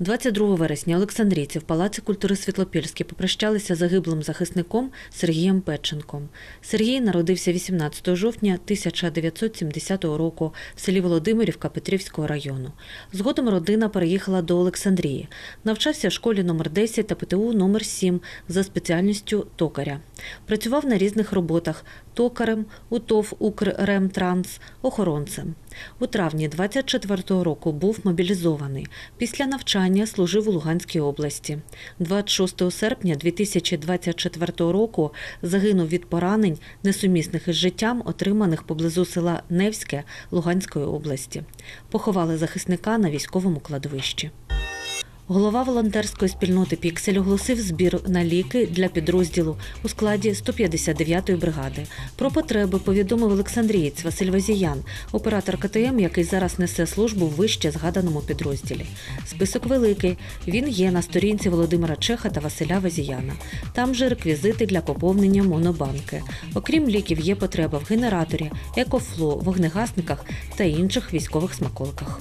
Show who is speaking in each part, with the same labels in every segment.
Speaker 1: 22 вересня Олександрійці в Палаці культури Світлопільській попрощалися загиблим захисником Сергієм Петченком. Сергій народився 18 жовтня 1970 року в селі Володимирівка Петрівського району. Згодом родина переїхала до Олександрії. Навчався в школі номер 10 та ПТУ номер 7 за спеціальністю токаря. Працював на різних роботах токарем, УТОВ «Укрремтранс», охоронцем. У травні 24-го року був мобілізований. Після навчання служив у Луганській області. 26 серпня 2024 року загинув від поранень, несумісних із життям, отриманих поблизу села Невське Луганської області. Поховали захисника на військовому кладовищі. Голова волонтерської спільноти Піксель оголосив збір на ліки для підрозділу у складі 159-ї бригади. Про потреби повідомив Олександрієць Василь Вазіян, оператор КТМ, який зараз несе службу в вище згаданому підрозділі. Список великий. Він є на сторінці Володимира Чеха та Василя Вазіяна. Там же реквізити для поповнення монобанки. Окрім ліків, є потреба в генераторі, екофло, вогнегасниках та інших військових смаколиках.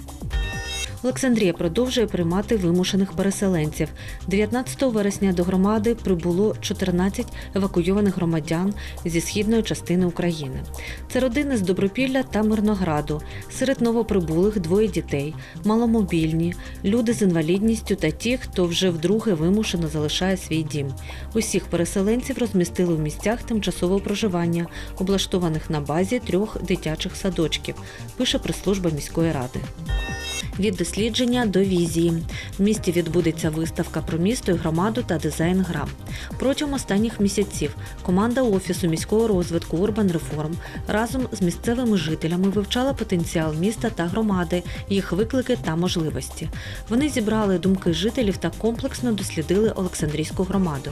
Speaker 1: Олександрія продовжує приймати вимушених переселенців. 19 вересня до громади прибуло 14 евакуйованих громадян зі східної частини України. Це родини з Добропілля та Мирнограду. Серед новоприбулих двоє дітей, маломобільні, люди з інвалідністю та ті, хто вже вдруге вимушено залишає свій дім. Усіх переселенців розмістили в місцях тимчасового проживання, облаштованих на базі трьох дитячих садочків, пише прес-служба міської ради. Від дослідження до візії. В місті відбудеться виставка про місто і громаду та дизайн гра. Протягом останніх місяців команда Офісу міського розвитку Урбан Реформ разом з місцевими жителями вивчала потенціал міста та громади, їх виклики та можливості. Вони зібрали думки жителів та комплексно дослідили Олександрійську громаду.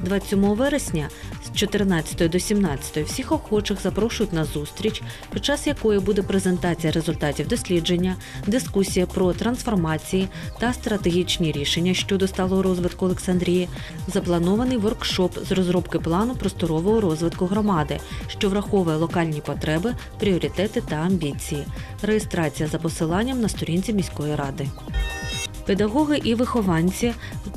Speaker 1: 27 вересня з 14 до 17 всіх охочих запрошують на зустріч, під час якої буде презентація результатів дослідження, дискусія про трансформації та стратегічні рішення щодо сталого розвитку Олександрії, запланований воркшоп з розробки плану просторового розвитку громади, що враховує локальні потреби, пріоритети та амбіції. Реєстрація за посиланням на сторінці міської ради. Педагоги і вихованці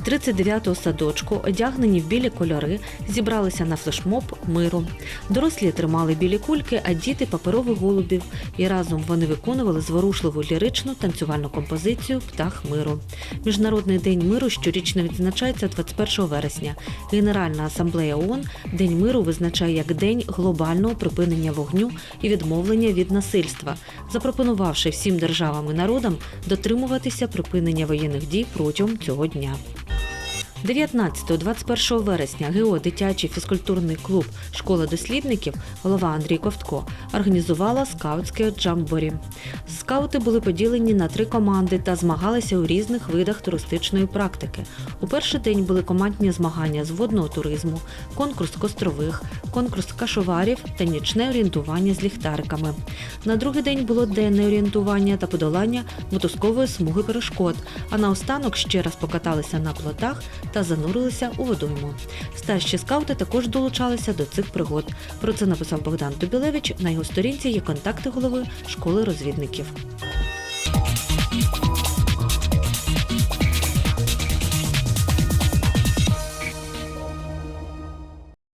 Speaker 1: 39-го садочку, одягнені в білі кольори, зібралися на флешмоб миру. Дорослі тримали білі кульки, а діти паперових голубів. І разом вони виконували зворушливу ліричну танцювальну композицію Птах миру. Міжнародний день миру щорічно відзначається 21 вересня. Генеральна асамблея ООН День миру визначає як день глобального припинення вогню і відмовлення від насильства, запропонувавши всім державам і народам дотримуватися припинення воєнних дій протягом цього дня. 19-21 вересня ГО дитячий фізкультурний клуб Школа дослідників, голова Андрій Ковтко, організувала скаутське джамборі. Скаути були поділені на три команди та змагалися у різних видах туристичної практики. У перший день були командні змагання з водного туризму, конкурс кострових, конкурс кашоварів та нічне орієнтування з ліхтариками. На другий день було денне орієнтування та подолання мотузкової смуги перешкод. А наостанок ще раз покаталися на плотах та занурилися у водойму. Старші скаути також долучалися до цих пригод. Про це написав Богдан Тобілевич. На його сторінці є контакти голови школи розвідників.